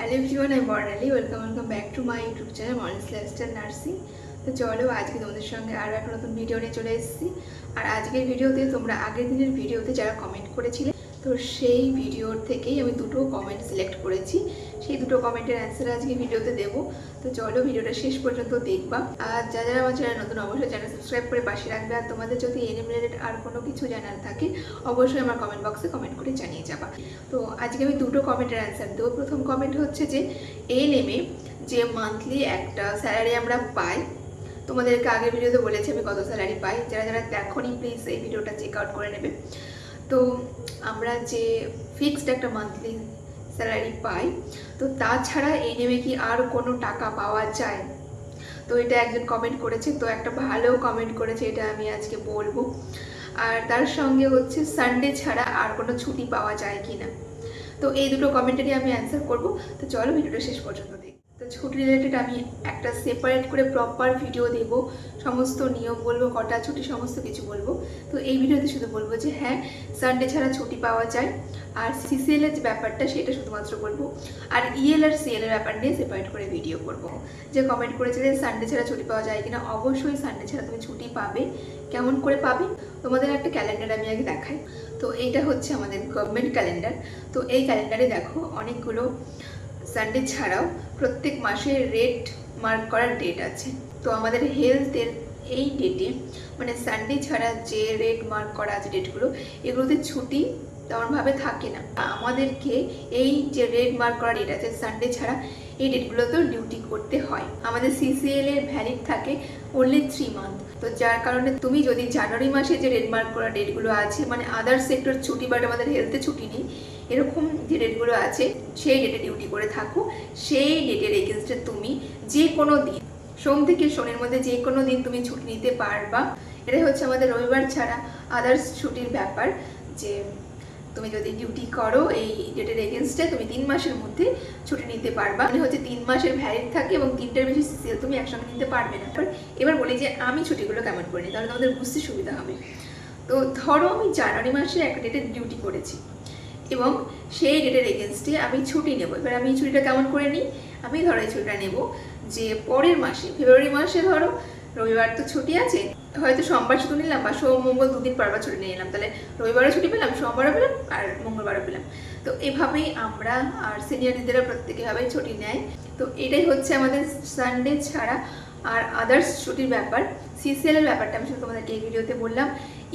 Hello everyone আমি Barnali welcome welcome back to my YouTube channel morning lifestyle nursing তো চলো, আজকে তোমাদের সঙ্গে আরও একটা নতুন ভিডিও নিয়ে চলে এসেছি। আর আজকের ভিডিওতে তোমরা আগের দিনের ভিডিওতে যারা কমেন্ট করেছিলে তো সেই ভিডিওর থেকেই আমি দুটো কমেন্ট সিলেক্ট করেছি। সেই দুটো কমেন্টের অ্যান্সার আজকে ভিডিওতে দেবো। তো চলো ভিডিওটা শেষ পর্যন্ত দেখবা। আর যা যারা আমার চ্যানেল নতুন, অবশ্যই চ্যানেল সাবস্ক্রাইব করে পাশে রাখবে। আর তোমাদের যদি এনএম রিলেটেড আর কোনো কিছু জানার থাকে, অবশ্যই আমার কমেন্ট বক্সে কমেন্ট করে জানিয়ে যাবা। তো আজকে আমি দুটো কমেন্টের অ্যান্সার দেবো। প্রথম কমেন্ট হচ্ছে যে এনএমে যে মান্থলি একটা স্যালারি আমরা পাই, তোমাদেরকে আগের ভিডিওতে বলেছি আমি কত স্যালারি পাই। যারা যারা দেখোনি প্লিজ এই ভিডিওটা চেক আউট করে নেবে। তো আমরা যে ফিক্সড একটা মান্থলি স্যালারি পাই, তো তাছাড়া এই নেমে কি আর কোনো টাকা পাওয়া যায়? তো এটা একজন কমেন্ট করেছে, তো একটা ভালো কমেন্ট করেছে, এটা আমি আজকে বলব। আর তার সঙ্গে হচ্ছে সানডে ছাড়া আর কোনো ছুটি পাওয়া যায় কি না তো এই দুটো কমেন্টেরই আমি অ্যান্সার করব। তো চলো ভিডিওটা শেষ পর্যন্ত দেখি। ছুটি রিলেটেড আমি একটা সেপারেট করে প্রপার ভিডিও দেব। সমস্ত নিয়ম বলব, কটা ছুটি, সমস্ত কিছু বলব। তো এই ভিডিওতে শুধু বলব যে হ্যাঁ সানডে ছাড়া ছুটি পাওয়া যায়। আর সিসিএল এর যে ব্যাপারটা, সেটা শুধুমাত্র বলব। আর ইএল আর সিএল এর ব্যাপার নিয়ে সেপারেট করে ভিডিও করব। যে কমেন্ট করেছে যে সানডে ছাড়া ছুটি পাওয়া যায় কিনা? অবশ্যই সানডে ছাড়া তুমি ছুটি পাবে। কেমন করে পাবে? তোমাদের একটা ক্যালেন্ডার আমি আগে দেখাই। তো এইটা হচ্ছে আমাদের গভর্নমেন্ট ক্যালেন্ডার তো এই ক্যালেন্ডারে দেখো, অনেকগুলো সানডে ছাড়াও প্রত্যেক মাসে রেড মার্ক করার ডেট আছে। তো আমাদের হেলথের এই ডেটে মানে সানডে ছাড়া যে রেড মার্ক করা আছে ডেটগুলো এগুলোতে ছুটি তেমনভাবে থাকে না। আমাদেরকে এই যে রেড মার্ক করা ডেট আছে সানডে ছাড়া, এই ডেটগুলোতেও ডিউটি করতে হয়। আমাদের সিসিএল এর ভ্যালিড থাকে অনলি থ্রি মান্থ তো যার কারণে তুমি যদি জানুয়ারি মাসে যে রেড মার্ক করা ডেটগুলো আছে মানে আদার সেক্টর ছুটি বাট আমাদের হেলথে ছুটি নেই, এরকম যে ডেটগুলো আছে, সেই ডেটে ডিউটি করে থাকো। সেই ডেটের এগেনস্টে তুমি যে কোনো দিন, সোম থেকে শনির মধ্যে যে কোনো দিন তুমি ছুটি নিতে পারবা। এটাই হচ্ছে আমাদের রবিবার ছাড়া আদার্স ছুটির ব্যাপার যে তুমি যদি ডিউটি করো এই ডেটের এগেনস্টে তুমি তিন মাসের মধ্যে ছুটি নিতে পারবা। মানে হচ্ছে তিন মাসের ভ্যালিড থাকে এবং তিনটার বেশি সিসিএল তুমি একসঙ্গে নিতে পারবে না। এবার- এবার বলি যে আমি ছুটিগুলো কেমন করে নিই তাহলে তোমাদের বুঝতে সুবিধা হবে। তো ধরো আমি জানুয়ারি মাসে একটা ডেটে ডিউটি করেছি এবং সেই ডেটের এগেনস্টে আমি ছুটি নেব। এবার আমি ছুটিটা কেমন করে নিই? আমি ধরো এই ছুটিটা নেব যে পরের মাসে, ফেব্রুয়ারি মাসে ধরো রবিবার তো ছুটি আছে, হয়তো সোমবার শুধু নিলাম বা সোম, মঙ্গল দুদিন পরবার ছুটি নিয়ে নিলাম। তাহলে রবিবারও ছুটি পেলাম, সোমবারও পেলাম আর মঙ্গলবারও পেলাম। তো এভাবেই আমরা আর সিনিয়র সিনিয়রদেরও প্রত্যেকেভাবেই ছুটি নেয়। তো এটাই হচ্ছে আমাদের সানডে ছাড়া আর আদার্স ছুটির ব্যাপার। সিসিএল এর ব্যাপারটা আমি শুধু তোমাদেরকে এই ভিডিওতে বললাম।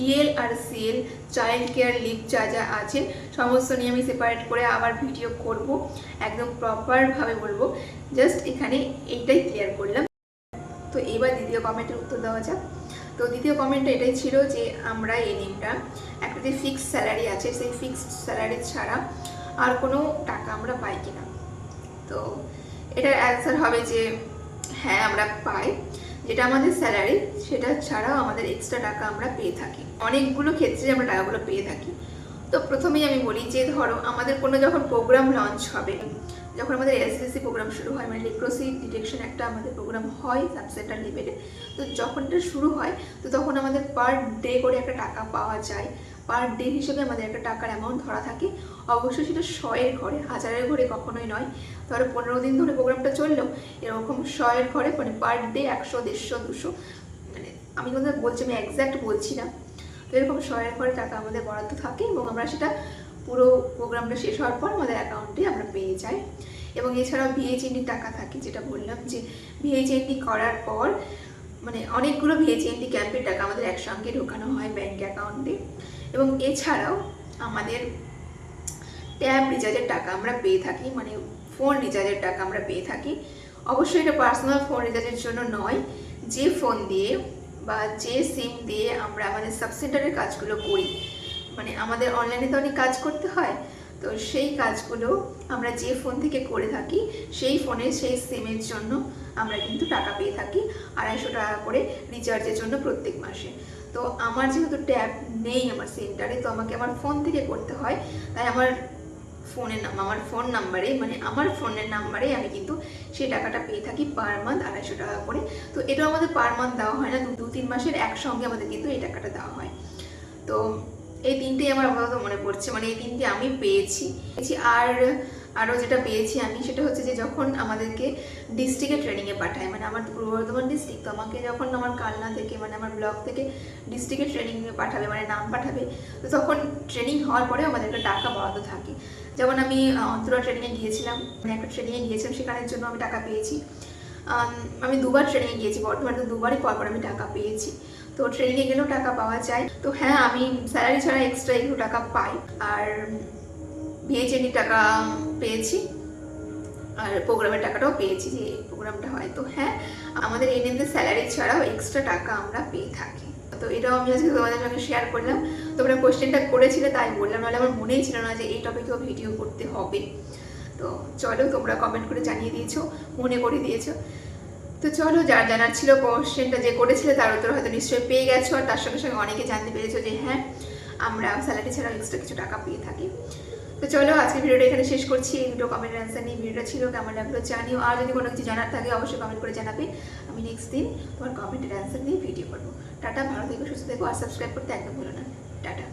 ইএল আর সিএল চাইল্ড কেয়ার লিভ যা যা আছে, সমস্ত নিয়ে আমি সেপারেট করে আবার ভিডিও করব। একদম প্রপারভাবে বলব। জাস্ট এখানে এইটাই ক্লিয়ার করলাম। দ্বিতীয় কমেন্টের উত্তর দেওয়া যাক। তো দ্বিতীয় কমেন্টটা এটাই ছিল যে আমরা এনএমটা একটা যে ফিক্সড স্যালারি আছে, সেই ফিক্সড স্যালারি ছাড়া আর কোনো টাকা আমরা পাই কিনা। তো এটার অ্যান্সার হবে যে হ্যাঁ আমরা পাই। যেটা আমাদের স্যালারি সেটা ছাড়াও আমাদের এক্সট্রা টাকা আমরা পেয়ে থাকি। অনেকগুলো ক্ষেত্রে আমরা টাকাগুলো পেয়ে থাকি। তো প্রথমেই আমি বলি যে ধরো, আমাদের কোনো যখন প্রোগ্রাম লঞ্চ হবে যখন আমাদের এসএসসি প্রোগ্রাম শুরু হয় মানে লিপ্রোসি ডিটেকশন একটা আমাদের প্রোগ্রাম হয় সাব সেন্টার লেভেলে তো যখন এটা শুরু হয়, তো তখন আমাদের পার ডে করে একটা টাকা পাওয়া যায়। পার ডে হিসেবে আমাদের একটা টাকার অ্যামাউন্ট ধরা থাকে। অবশ্যই সেটা শয়ের ঘরে, হাজারের ঘরে কখনোই নয়। ধরো পনেরো দিন ধরে প্রোগ্রামটা চলল, এরকম শয়ের ঘরে মানে পার ডে একশো, দেড়শো, দুশো মানে আমি তোমাদের বলছি, আমি একজ্যাক্ট বলছি না। তো এরকম শয়ের ঘরে টাকা আমাদের বরাদ্দ থাকে এবং আমরা সেটা পুরো প্রোগ্রামটা শেষ হওয়ার পর আমাদের অ্যাকাউন্টে আমরা পেয়ে যাই। এবং এছাড়াও ভিএইচএনডির টাকা থাকে, যেটা বললাম যে ভিএইচএনডি করার পর মানে অনেকগুলো ভিএইচএনডি ক্যাম্পের টাকা আমাদের একসঙ্গে ঢোকানো হয় ব্যাঙ্ক অ্যাকাউন্টে এবং এছাড়াও আমাদের ট্যাব রিচার্জের টাকা আমরা পেয়ে থাকি মানে ফোন রিচার্জের টাকা আমরা পেয়ে থাকি। অবশ্যই এটা পার্সোনাল ফোন রিচার্জের জন্য নয়, যে ফোন দিয়ে বা যে সিম দিয়ে আমরা আমাদের সাবসেন্টারের কাজগুলো করি মানে আমাদের অনলাইনে তো অনেক কাজ করতে হয়, তো সেই কাজগুলো আমরা যে ফোন থেকে করে থাকি, সেই ফোনের সেই সিমের জন্য আমরা কিন্তু টাকা পেয়ে থাকি আড়াইশো টাকা করে রিচার্জের জন্য প্রত্যেক মাসে। তো আমার যেহেতু ট্যাব নেই আমার সেন্টারে তো আমাকে আমার ফোন থেকে করতে হয়, তাই আমার ফোনের নাম, আমার ফোন নাম্বারে মানে আমার ফোনের নাম্বারে আমি কিন্তু সেই টাকাটা পেয়ে থাকি পার মান্থ আড়াইশো টাকা করে। তো এটাও আমাদের পার মান্থ দেওয়া হয় না দু, তিন মাসের একসঙ্গে আমাদের কিন্তু এই টাকাটা দেওয়া হয়। তো এই তিনটেই আমার আপাতত মনে পড়ছে মানে এই তিনটে আমি পেয়েছি। পেয়েছি আর আরও যেটা পেয়েছি আমি সেটা হচ্ছে যে যখন আমাদেরকে ডিস্ট্রিক্টে ট্রেনিংয়ে পাঠায় মানে আমার পূর্ব বর্ধমান ডিস্ট্রিক্ট তো আমাকে যখন আমার কালনা থেকে মানে আমার ব্লক থেকে ডিস্ট্রিক্টে ট্রেনিংয়ে পাঠাবে মানে নাম পাঠাবে, তো তখন ট্রেনিং হওয়ার পরে আমাদেরকে টাকা বরাদ্দ থাকে। যেমন আমি অন্তরা ট্রেনিংয়ে গিয়েছিলাম মানে একটা ট্রেনিংয়ে গিয়েছিলাম, সেখানের জন্য আমি টাকা পেয়েছি। আমি দুবার ট্রেনিংয়ে গিয়েছি বর্তমানে তো দুবারই পর পর আমি টাকা পেয়েছি। তো ট্রেনিংয়ে গেলেও টাকা পাওয়া যায়। তো হ্যাঁ আমি স্যালারি ছাড়া এক্সট্রা একটু টাকা পাই। আর বিএচএনই টাকা পেয়েছি। আর প্রোগ্রামের টাকাটাও পেয়েছি যে এই প্রোগ্রামটা হয়। তো হ্যাঁ আমাদের এনএমদের স্যালারি ছাড়াও এক্সট্রা টাকা আমরা পেয়ে থাকি। তো এটাও আমি আজকে তোমাদের সঙ্গে শেয়ার করলাম। তোমরা কোশ্চেনটা করেছিলে, তাই বললাম। নাহলে আমার মনেই ছিল না যে এই টপিকেও ভিডিও করতে হবে। তো চলো, তোমরা কমেন্ট করে জানিয়ে দিয়েছ, মনে করে দিয়েছ। তো চলো, যার জানার ছিল কোশ্চেনটা যে করেছিলে, তার উত্তর হয়তো নিশ্চয়ই পেয়ে গেছো। আর তার সঙ্গে সঙ্গে অনেকে জানতে পেরেছ যে হ্যাঁ আমরা স্যালারি ছাড়াও এক্সট্রা কিছু টাকা পেয়ে থাকি। তো চলো আজকে ভিডিওটা এখানে শেষ করছি। দুটো কমেন্টের অ্যান্সার নিয়ে ভিডিওটা ছিল। কেমন লাগল জানিও। আর যদি কোনো কিছু জানার থাকে, অবশ্যই কমেন্ট করে জানাবে। আমি নেক্সট দিন তোমার কমেন্টের অ্যান্সার নিয়ে ভিডিও করব। টাটা, ভালো থেকো, সুস্থ থেকো। আর সাবস্ক্রাইব করতে একদম ভুলো না। টাটা।